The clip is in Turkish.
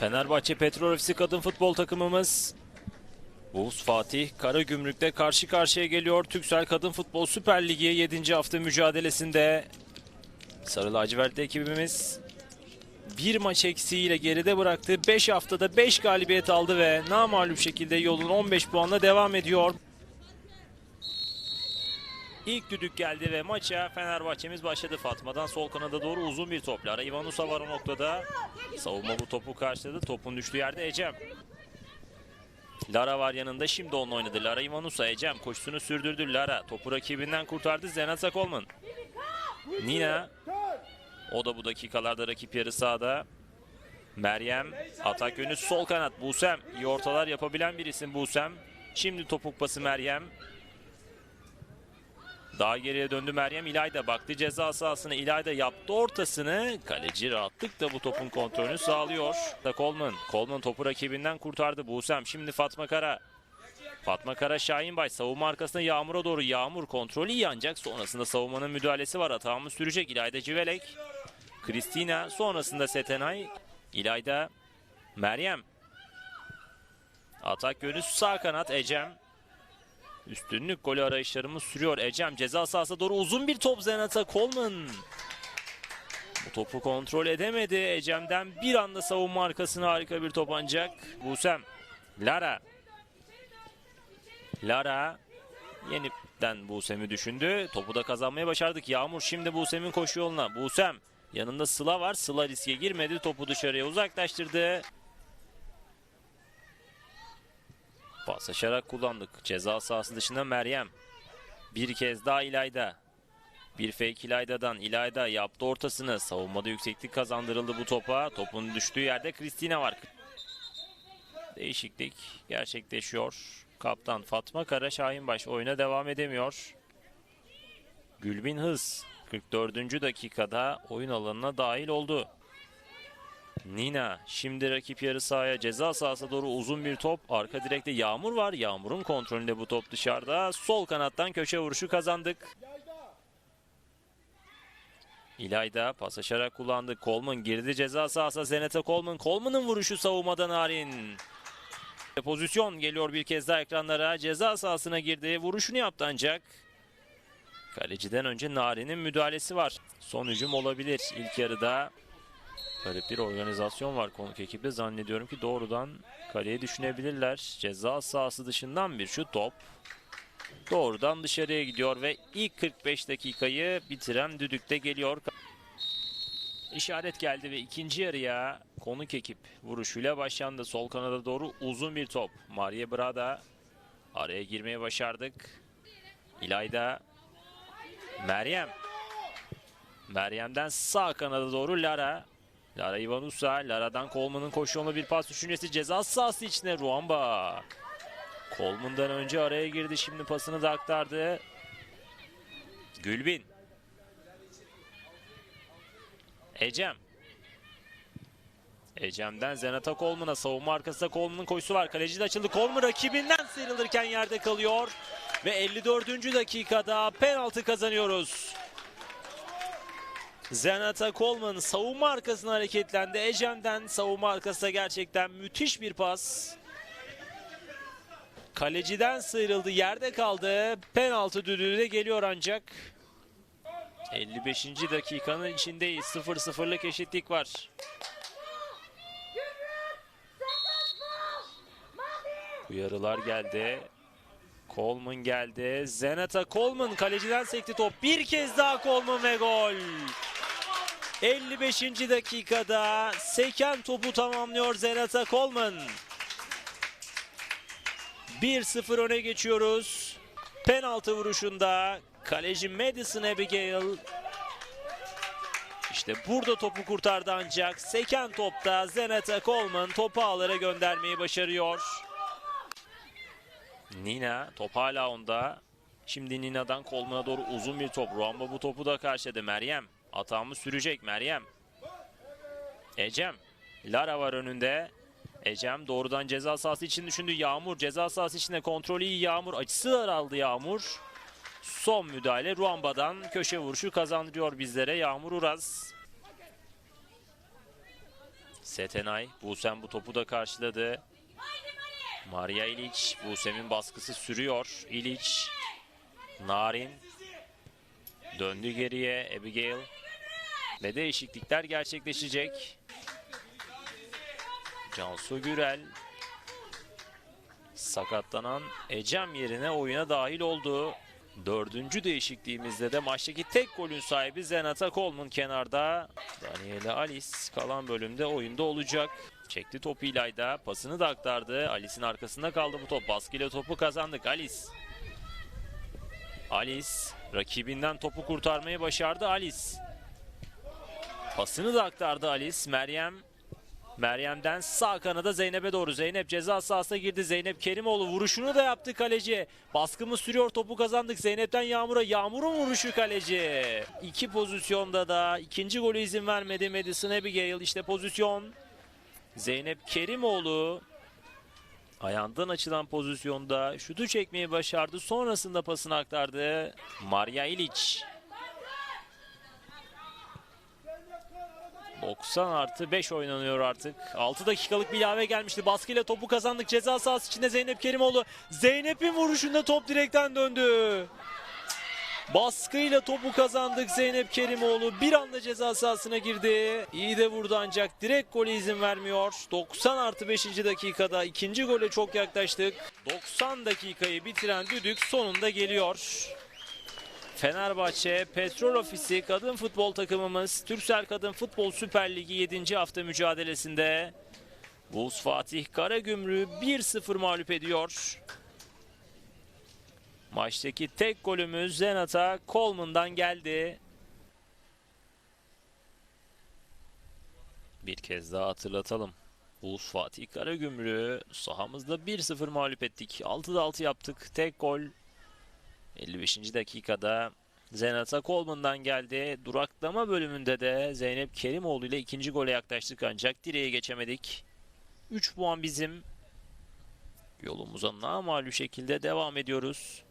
Fenerbahçe Petrol Ofisi kadın futbol takımımız Bulls Fatih Karagümrük'te karşı karşıya geliyor. Türksel Kadın Futbol Süper Ligi 7. hafta mücadelesinde Sarı lacivertli ekibimiz bir maç eksiğiyle geride bıraktı. 5 haftada 5 galibiyet aldı ve namağlup şekilde yolun 15 puanla devam ediyor. İlk düdük geldi ve maça Fenerbahçe'miz başladı. Fatma'dan sol kanada doğru uzun bir top. Lara Ivanusa var o noktada. Savunma bu topu karşıladı. Topun düştüğü yerde Ecem. Lara var yanında şimdi onunla oynadı. Lara Ivanusa Ecem koşusunu sürdürdü. Lara topu rakibinden kurtardı. Zenat Kolman. Nina. O da bu dakikalarda rakip yarı sahada. Meryem atak yönü sol kanat. Busem iyi ortalar yapabilen bir isim Busem. Şimdi topuk pası Meryem. Daha geriye döndü Meryem. İlayda baktı ceza sahasına. İlayda yaptı ortasını. Kaleci rahatlıkla bu topun kontrolünü sağlıyor. Da Coleman. Coleman topu rakibinden kurtardı. Busem şimdi Fatma Kara. Fatma Kara Şahinbay savunma arkasına Yağmur'a doğru. Yağmur kontrolü iyi ancak sonrasında savunmanın müdahalesi var. Atağımı sürecek İlayda Civelek. Kristina sonrasında Setenay. İlayda Meryem. Atak yönü sağ kanat Ecem. Üstünlük golü arayışlarımız sürüyor. Ecem ceza sahasına doğru uzun bir top Zenata Coleman. Bu topu kontrol edemedi. Ecem'den bir anda savunma arkasına harika bir top ancak. Busem. Lara. Lara. Yeniden Busem'i düşündü. Topu da kazanmaya başardık. Yağmur şimdi Busem'in koşu yoluna. Busem. Yanında Sıla var. Sıla riske girmedi. Topu dışarıya uzaklaştırdı. Paslaşarak kullandık. Ceza sahası dışında Meryem. Bir kez daha İlayda. Bir fake İlayda'dan. İlayda yaptı ortasını. Savunmada yükseklik kazandırıldı bu topa. Topun düştüğü yerde Kristina var. Değişiklik gerçekleşiyor. Kaptan Fatma Kara Şahinbaş oyuna devam edemiyor. Gülbin Hız 44. dakikada oyun alanına dahil oldu. Nina şimdi rakip yarı sahaya ceza sahasına doğru uzun bir top. Arka direkte Yağmur var. Yağmur'un kontrolünde bu top dışarıda. Sol kanattan köşe vuruşu kazandık. İlayda paslaşarak kullandı. Kolman girdi ceza sahasına Zenete Kolman. Kolman'ın vuruşu savunmadan Narin. Pozisyon geliyor bir kez daha ekranlara. Ceza sahasına girdi. Vuruşunu yaptı ancak. Kaleciden önce Narin'in müdahalesi var. Son hücum olabilir ilk yarıda. Garip bir organizasyon var konuk ekipte. Zannediyorum ki doğrudan kaleye düşünebilirler. Ceza sahası dışından bir şu top. Doğrudan dışarıya gidiyor ve ilk 45 dakikayı bitiren düdükte geliyor. İşaret geldi ve ikinci yarıya konuk ekip vuruşuyla başlandı. Sol kanada doğru uzun bir top. Maria Brada araya girmeye başardık. İlayda Meryem Meryem'den sağ kanada doğru Lara Lara Ivanusa, Lara'dan Coleman'ın koşu yoluna bir pas düşüncesi ceza sahası içine Ruamba. Coleman'dan önce araya girdi şimdi pasını da aktardı. Gülbin. Ecem. Ecem'den Zenata Coleman'a savunma arkasında Coleman'ın koşusu var. Kaleci de açıldı. Coleman rakibinden sıyrılırken yerde kalıyor. Ve 54. dakikada penaltı kazanıyoruz. Zenata Coleman savunma arkasına hareketlendi. Ecem'den savunma arkasına gerçekten müthiş bir pas. Kaleciden sıyrıldı, yerde kaldı. Penaltı düdüğü de geliyor ancak. 55. dakikanın içindeyiz. 0-0'lık eşitlik var. Uyarılar geldi. Coleman geldi. Zenata Coleman kaleciden sekti top. Bir kez daha Coleman ve gol. 55. dakikada seken topu tamamlıyor Zenata Coleman. 1-0 öne geçiyoruz. Penaltı vuruşunda kaleci Madison Abigail işte burada topu kurtardı ancak seken topta Zenata Coleman topu ağlara göndermeyi başarıyor. Nina top hala onda. Şimdi Nina'dan Coleman'a doğru uzun bir top. Ruamba bu topu da karşıladı. Meryem atağımı sürecek Meryem. Ecem. Lara var önünde. Ecem doğrudan ceza sahası için düşündü. Yağmur ceza sahası içinde kontrolü iyi Yağmur. Açısı aldı Yağmur. Son müdahale Ruamba'dan köşe vuruşu kazandırıyor bizlere Yağmur Uraz. Setenay. Busem bu topu da karşıladı. Maria İliç. Busem'in baskısı sürüyor. İliç. Narin. Döndü geriye Abigail. Ve değişiklikler gerçekleşecek. Cansu Gürel. Sakatlanan Ecem yerine oyuna dahil oldu. Dördüncü değişikliğimizde de maçtaki tek golün sahibi Zenata Coleman kenarda. Daniela Alice kalan bölümde oyunda olacak. Çekti topu İlayda. Pasını da aktardı. Alice'in arkasında kaldı bu top. Baskıyla topu kazandık. Alice. Alice rakibinden topu kurtarmayı başardı Alice. Pasını da aktardı Alice. Meryem Meryem'den sağ kanada Zeynep'e doğru. Zeynep ceza sahasına girdi. Zeynep Kerimoğlu vuruşunu da yaptı kaleci. Baskımız sürüyor topu kazandık. Zeynep'ten Yağmur'a. Yağmur'un vuruşu kaleci. İki pozisyonda da ikinci golü izin vermedi Madison Abigail. İşte pozisyon. Zeynep Kerimoğlu ayağından açılan pozisyonda şutu çekmeyi başardı. Sonrasında pasını aktardı. Maria İliç. 90 artı 5 oynanıyor artık. 6 dakikalık bir ilave gelmişti. Baskıyla topu kazandık. Ceza sahası içinde Zeynep Kerimoğlu. Zeynep'in vuruşunda top direkten döndü. Baskıyla topu kazandık Zeynep Kerimoğlu. Bir anda ceza sahasına girdi. İyi de vurdu ancak direkt gole izin vermiyor. 90 artı 5. dakikada ikinci gole çok yaklaştık. 90 dakikayı bitiren düdük sonunda geliyor. Fenerbahçe Petrol Ofisi kadın futbol takımımız Türksel Kadın Futbol Süper Ligi 7. hafta mücadelesinde Bulls Fatih Karagümrük'ü 1-0 mağlup ediyor. Maçtaki tek golümüz Zenata Coleman'dan geldi. Bir kez daha hatırlatalım. Bulls Fatih Karagümrük'ü sahamızda 1-0 mağlup ettik. 6'da 6 yaptık. Tek gol 55. dakikada Zenata Coleman'dan geldi. Duraklama bölümünde de Zeynep Kerimoğlu ile ikinci gole yaklaştık ancak direğe geçemedik. 3 puan bizim. Yolumuza namalü şekilde devam ediyoruz.